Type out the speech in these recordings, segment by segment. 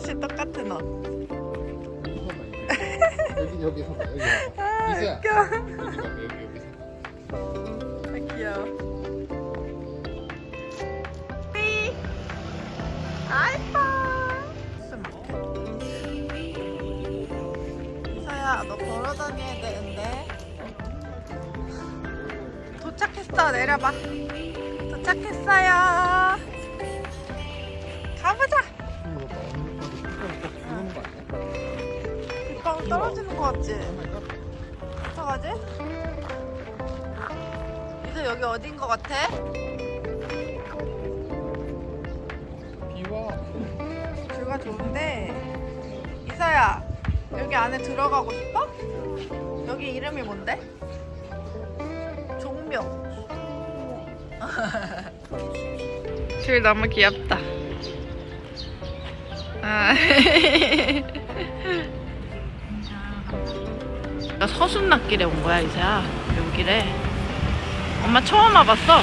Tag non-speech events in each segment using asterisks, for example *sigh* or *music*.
셋이 똑같은 옷. 여기 여기 여기. 아, 이수야. 웃겨. 여기 봐 여기 여기 서봐. 아, 귀여워. 삐. 아이파. 서야, 너 걸어 다녀야 되는데. 도착했어. 내려봐. 도착했어요. 떨어지는 거 같지? 어떡하지? 이제 여기 어딘 거 같아? 비와. 뷰가 좋은데 이사야 여기 안에 들어가고 싶어? 여기 이름이 뭔데? 종묘 *laughs* 줄 너무 귀엽다 아. *laughs* 나 서순락길에 온 거야 이사야 여기래 엄마 처음 와봤어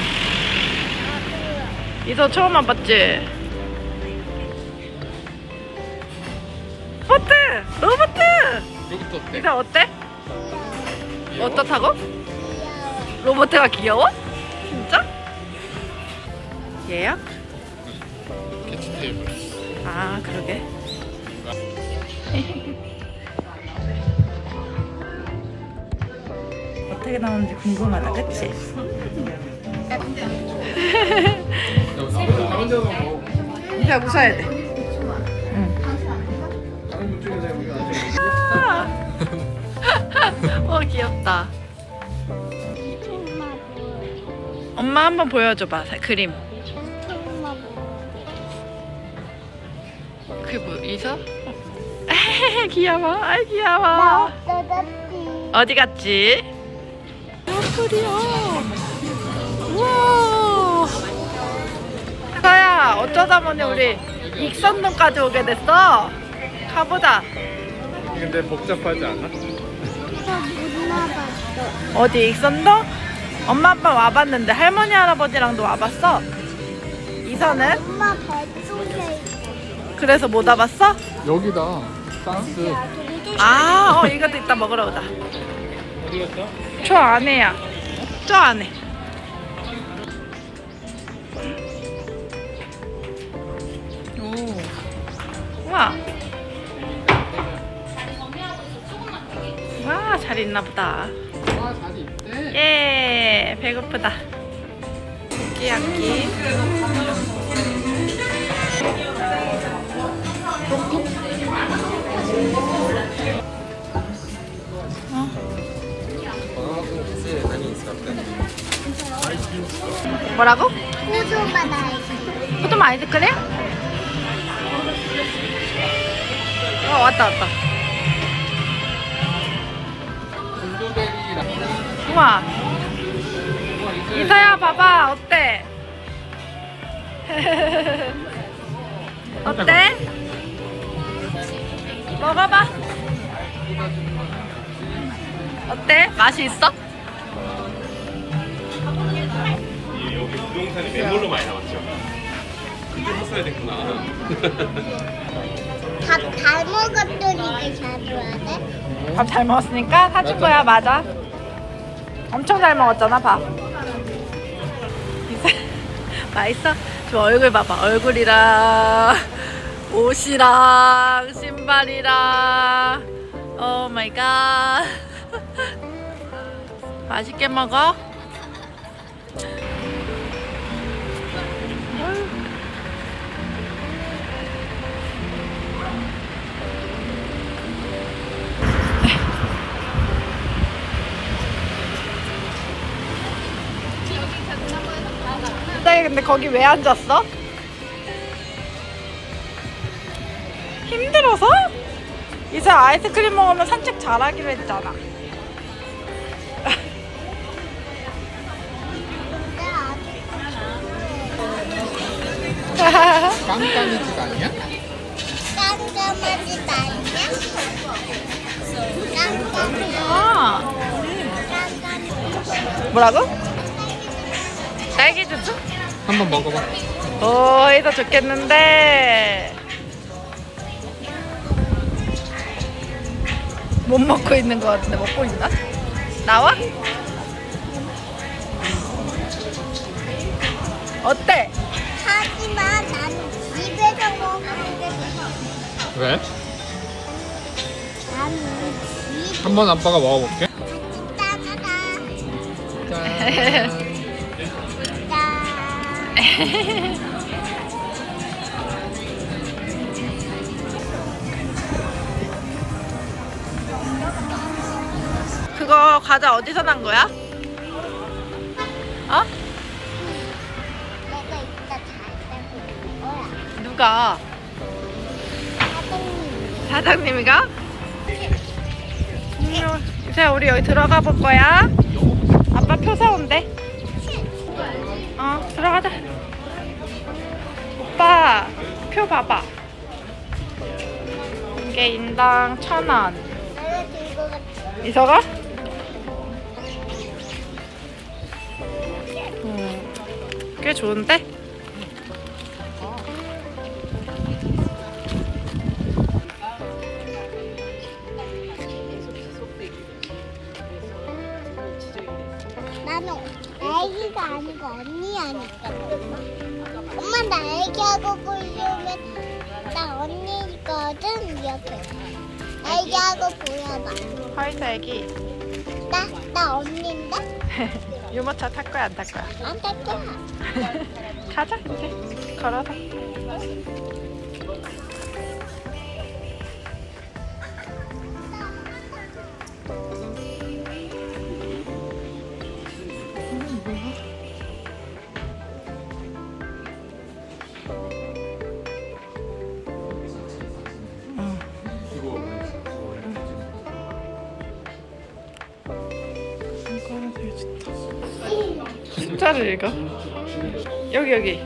이서 처음 와봤지? 로버트! 로버트! 여기부터 어때? 이사 어때? 귀여워? 어떻다고? 로버트가 귀여워? 진짜? 얘야? 캐치 테이블. 아 그러게 *laughs* 어떻게 나오는지 궁금하다 그치? 이사 웃어야 돼어 귀엽다. 엄마 한번 보여줘봐 사- 그림. 그게 뭐 이서? *laughs* 귀여워. 아 귀여워. 어디 갔지? 옆구리야 우와 서야 어쩌다 보니 우리 익선동까지 오게 됐어 가보자 근데 복잡하지 않아? 어디 익선동? 엄마 아빠 와봤는데 할머니 할아버지랑도 와봤어 이서는? 엄마 뱃속에 그래서 못 와봤어? 여기다. 딴스. 아, 어, 이것도 이따 먹으러 오자. 어디 갔어? 저 안에야. 저 안에. 오. 우와. 와, 잘 있나 보다. 아 자리 있대. 예, 배고프다. 끼야끼. 뭐라고? 호주만 알지 포도 아이스크림? 어 왔다 왔다. 우와 이사야 봐봐 어때? *laughs* 어때? 먹어봐 어때? 맛이 있어? 부동산이 매물로 많이 나왔죠. 그때 샀어야 됐구나. 밥잘 먹었더니 잘 줘야 돼? 밥 잘 먹었으니까 사준 거야 맞아 엄청 잘 먹었잖아 밥 *laughs* 맛있어? 저 얼굴 봐봐 얼굴이랑 옷이랑 신발이랑 오 마이 갓 맛있게 먹어 근데 거기 왜 앉았어? 힘들어서? 이제 아이스크림 먹으면 산책 잘하기로 했잖아. *laughs* 깜깜이 집 아니야? 깜깜하지 않냐? 깜깜해 아, 깜깜해 뭐라고? 한번 먹어봐. 오, 이거 좋겠는데. 못 먹고 있는 것 같은데 먹고 있나? 나와? 어때? 하지만 나는 집에서 먹는데 왜? 나는 집 한번 아빠가 먹어볼게. 같이 따라가. 짠. *laughs* 그거 과자 어디서 난 거야? 어? 내가 이따 잘. 누가? 사장님. 사장님이가? 이제 우리 여기 들어가 볼 거야. 아빠 표 사온대. 어, 들어가자. 오빠, 표 봐봐. 이게 인당 천 원. 이서가? 음, 꽤 좋은데? 나는 애기가 아니고 언니 아니까. 엄마 나 애기하고 보려면 나 언니거든 이렇게. 애기하고 보여봐. 화이트 애기. 나, 나 언니인데? *laughs* 유모차 탈 거야, 안 탈 거야? 안탈 거야. *laughs* 가자, 이제. 걸어서. 숫자를 읽어. 여기, 여기.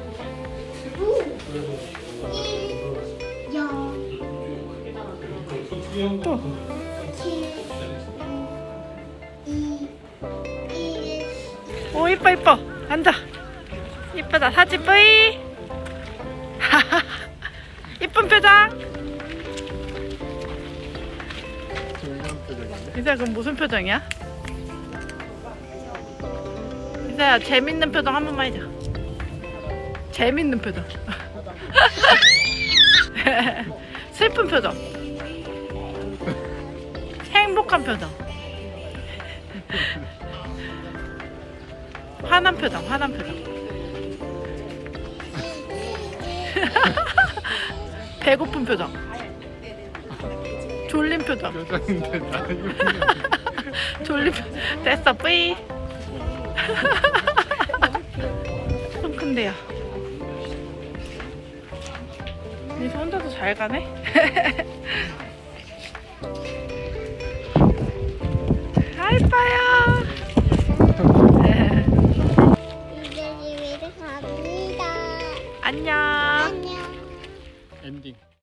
영, 또. 오 이뻐 이뻐 앉아 이쁘다 사진 뿌이 *laughs* 이쁜 표정. 이사야 그럼 무슨 표정이야? 이사야. 재밌는 표정 한 번만 해줘. 재밌는 표정. *laughs* 슬픈 표정. 행복한 표정. 화난 표정 화난 표정. *laughs* 배고픈 표정. 졸린 표정. 나 이거. *laughs* 졸림 됐어 뿌이 손 큰데요. 이제 혼자도 잘 가네? *laughs* 아 이뻐요